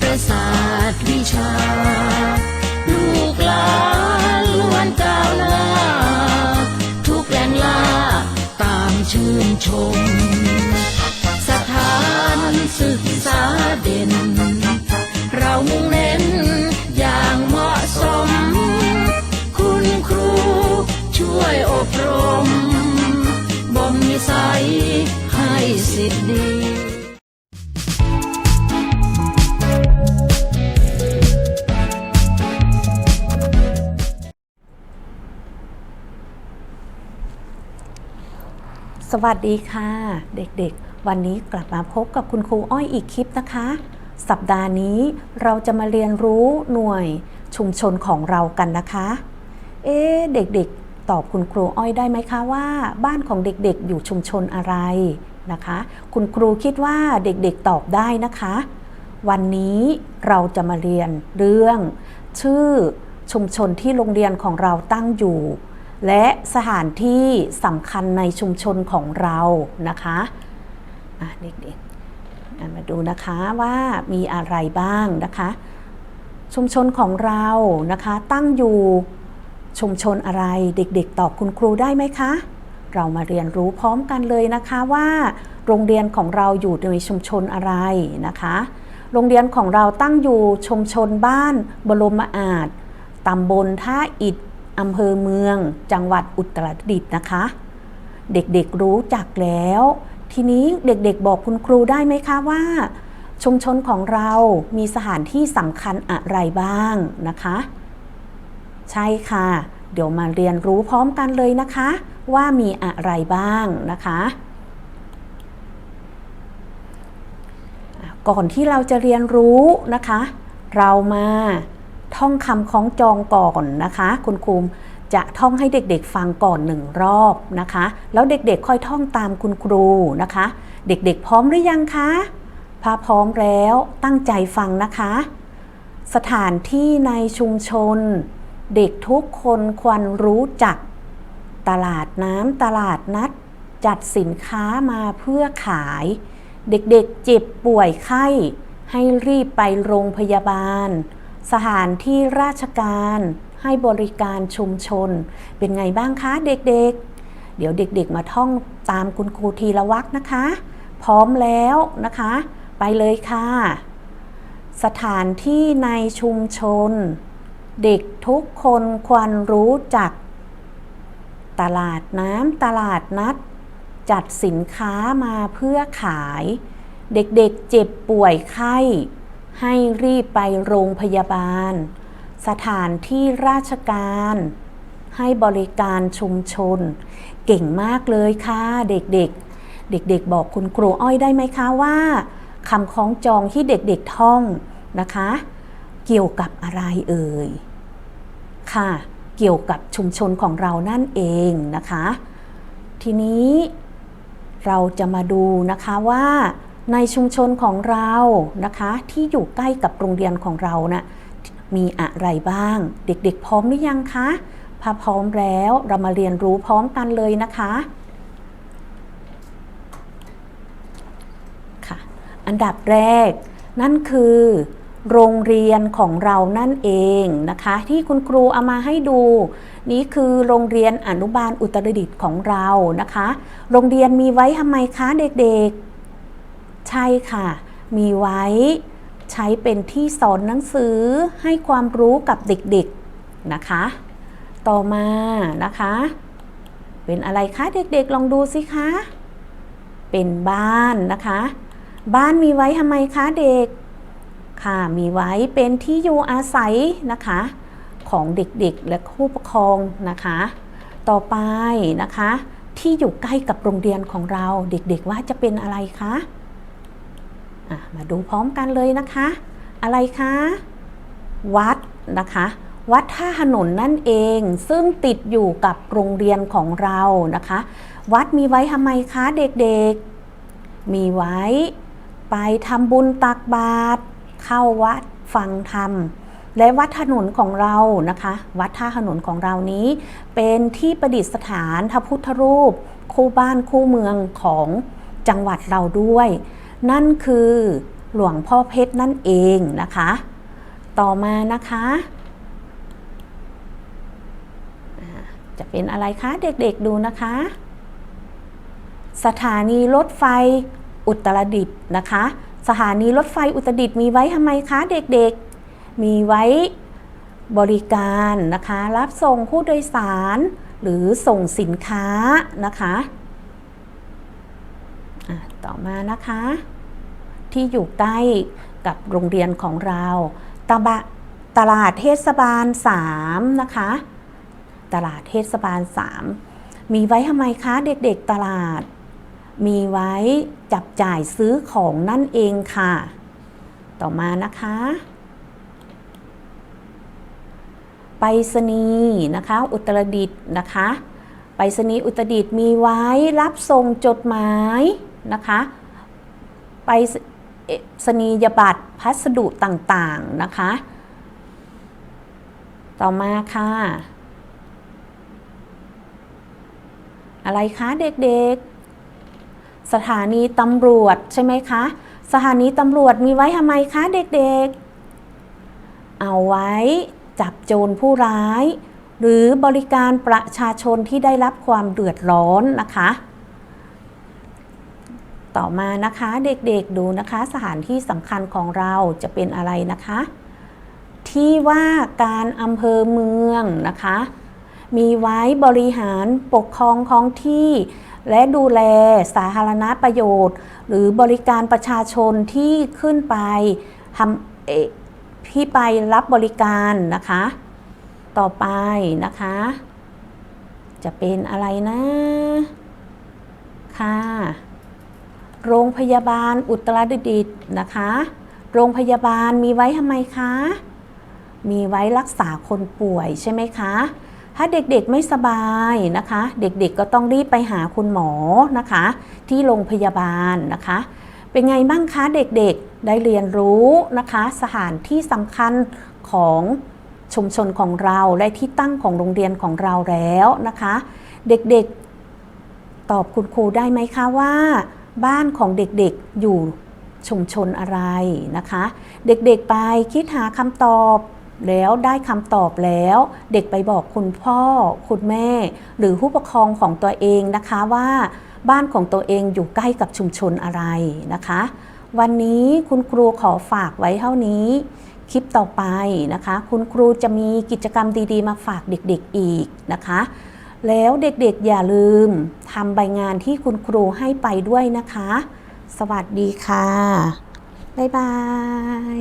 ประสาทวิชา ลูกหลานล้วนก้าวหน้า ทุกแรงล่าตามชื่นชม สถานศึกษาเด่น เรามุ่งเน้นอย่างเหมาะสม คุณครูช่วยอบรมบ่มนิสัยให้สิทธิ์ดี สวัสดีค่ะ เด็กๆ วันนี้กลับมาพบกับคุณครูอ้อยอีกคลิปนะคะ สัปดาห์นี้เราจะมาเรียนรู้หน่วยชุมชนของเรากันนะคะ เอ๊เด็กๆ ตอบคุณครูอ้อยได้ไหมคะว่า บ้านของเด็กๆ อยู่ชุมชนอะไรนะคะ คุณครูคิดว่าเด็กๆตอบได้นะคะ วันนี้เราจะมาเรียนเรื่อง ชื่อชุมชนที่โรงเรียนของเราตั้งอยู่ และสถานที่สำคัญในชุมชนของเรานะคะเด็กๆมาดูนะคะว่ามีอะไรบ้างนะคะ ชุมชนของเรานะคะตั้งอยู่ชุมชนอะไรเด็กๆตอบคุณครูได้ไหมคะ เรามาเรียนรู้พร้อมกันเลยนะคะว่า โรงเรียนของเราอยู่ในชุมชนอะไรนะคะ โรงเรียนของเราตั้งอยู่ชุมชนบ้านบรมอาจตำบลท่าอิฐ อำเภอเมือง จังหวัดอุตรดิตถ์นะคะ เด็กๆรู้จักแล้ว ทีนี้เด็กๆบอกคุณครูได้ไหมคะว่า ชุมชนของเรามีสถานที่สำคัญอะไรบ้างนะคะ ใช่ค่ะ เดี๋ยวมาเรียนรู้พร้อมกันเลยนะคะ ว่ามีอะไรบ้างนะคะก่อนที่เราจะเรียนรู้นะคะ เรามา ท่องคำคล้องจองก่อนนะคะ คุณครูจะท่องให้เด็กๆฟังก่อนหนึ่งรอบนะคะ แล้วเด็กๆค่อยท่องตามคุณครูนะคะ เด็กๆพร้อมหรือยังคะถ้าพร้อมแล้วตั้งใจฟังนะคะ สถานที่ในชุมชน เด็กทุกคนควรรู้จัก ตลาดน้ำตลาดนัด จัดสินค้ามาเพื่อขาย เด็กๆเจ็บป่วยไข้ ให้รีบไปโรงพยาบาล สถานที่ราชการให้บริการชุมชน เป็นไงบ้างคะเด็กๆเดี๋ยวเด็กๆมาท่องตามคุณครูทีละวักนะคะ พร้อมแล้วนะคะ ไปเลยค่ะ สถานที่ในชุมชน เด็กทุกคนควรรู้จัก ตลาดน้ำตลาดนัด จัดสินค้ามาเพื่อขาย เด็กๆเจ็บป่วยไข้ ให้รีบไปโรงพยาบาล สถานที่ราชการ ให้บริการชุมชน เก่งมากเลยค่ะ เด็กๆ เด็กๆ บอกคุณครูอ้อยได้ไหมคะว่าคำคล้องจองที่เด็กๆท่องนะคะ เกี่ยวกับอะไรเอ่ย ค่ะ เกี่ยวกับชุมชนของเรานั่นเองนะคะ ทีนี้เราจะมาดูนะคะว่า ในชุมชนของเรานะคะที่อยู่ใกล้กับโรงเรียนของเรานะ่ะมีอะไรบ้าง เด็กๆ พร้อมหรือยังคะพาพร้อมแล้วเรามาเรียนรู้พร้อมกันเลยนะคะค่ะอันดับแรก นั่นคือ โรงเรียนของเรานั่นเองนะคะ ที่คุณครูเอามาให้ดู นี่คือโรงเรียนอนุบาลอุตรดิตถ์ของเรานะคะ โรงเรียนมีไว้ทำไมคะเด็กๆ ใช่ค่ะ มีไว้ใช้เป็นที่สอนหนังสือให้ความรู้กับเด็กๆนะคะ ต่อมานะคะ เป็นอะไรคะเด็กๆลองดูสิคะ เป็นบ้านนะคะ บ้านมีไว้ทำไมคะเด็ก ค่ะมีไว้เป็นที่อยู่อาศัยนะคะ ของเด็กๆและผู้ปกครองนะคะ ต่อไปนะคะ ที่อยู่ใกล้กับโรงเรียนของเราเด็กๆว่าจะเป็นอะไรคะ มาดูพร้อมกันเลยนะคะ อะไรคะ วัดนะคะ วัดท่าถนนนั่นเอง ซึ่งติดอยู่กับโรงเรียนของเรานะคะ วัดมีไว้ทำไมคะเด็กๆ มีไว้ ไปทำบุญตักบาตรเข้าวัดฟังธรรมและวัดถนนของเรานะคะ วัดท่าถนนของเรานี้ เป็นที่ประดิษฐานพระพุทธรูป คู่บ้านคู่เมืองของจังหวัดเราด้วย นั่นคือหลวงพ่อเพชรนั่นเองนะคะ ต่อมานะคะ จะเป็นอะไรคะเด็กๆดูนะคะ สถานีรถไฟอุตรดิตถ์นะคะ สถานีรถไฟอุตรดิตถ์มีไว้ทำไมคะเด็กๆ มีไว้บริการนะคะ รับส่งผู้โดยสารหรือส่งสินค้านะคะะต่อมานะคะ ที่อยู่ใกล้กับโรงเรียนของเราตบะตลาดเทศบาล 3 นะคะ ตลาดเทศบาล 3 มีไว้ทำไมคะเด็กๆตลาด มีไว้จับจ่ายซื้อของนั่นเองค่ะ ต่อมานะคะไปรษณีย์นะคะ อุตรดิตถ์นะคะไปรษณีย์อุตรดิตถ์มีไว้รับส่งจดหมายนะคะ ไป รษณียบัตรพัสดุต่างๆนะคะ ต่อมาค่ะ อะไรคะเด็กๆ สถานีตำรวจใช่ไหมคะ สถานีตำรวจมีไว้ทำไมคะเด็กๆ เอาไว้จับโจรผู้ร้าย หรือบริการประชาชนที่ได้รับความเดือดร้อนนะคะ ต่อมานะคะเด็กๆดูนะคะ สถานที่สำคัญของเราจะเป็นอะไรนะคะ ที่ว่าการอำเภอเมืองนะคะ มีไว้บริหารปกครองท้องที่ และดูแลสาธารณประโยชน์ หรือบริการประชาชนที่ขึ้นไปทำเอ่อที่ไปรับบริการนะคะ ต่อไปนะคะ จะเป็นอะไรนะค่ะ โรงพยาบาลอุตรดิตถ์นะคะ โรงพยาบาลมีไว้ทำไมคะ มีไว้รักษาคนป่วยใช่ไหมคะ ถ้าเด็กๆไม่สบายนะคะ เด็กๆก็ต้องรีบไปหาคุณหมอนะคะ ที่โรงพยาบาลนะคะ เป็นไงบ้างคะเด็กๆได้เรียนรู้นะคะ สถานที่สำคัญของชุมชนของเราและที่ตั้งของโรงเรียนของเราแล้วนะคะ เด็กๆตอบคุณครูได้ไหมคะว่า บ้านของเด็กๆอยู่ชุมชนอะไรนะคะ เด็กๆไปคิดหาคำตอบแล้วได้คำตอบแล้ว เด็กไปบอกคุณพ่อ คุณแม่ หรือผู้ปกครองของตัวเองนะคะว่าบ้านของตัวเองอยู่ใกล้กับชุมชนอะไรนะคะ วันนี้คุณครูขอฝากไว้เท่านี้ คลิปต่อไปนะคะ คุณครูจะมีกิจกรรมดีๆ มาฝากเด็กๆอีกนะคะ แล้วเด็กๆอย่าลืมทำใบงานที่คุณครูให้ไปด้วยนะคะ สวัสดีค่ะ บ๊ายบาย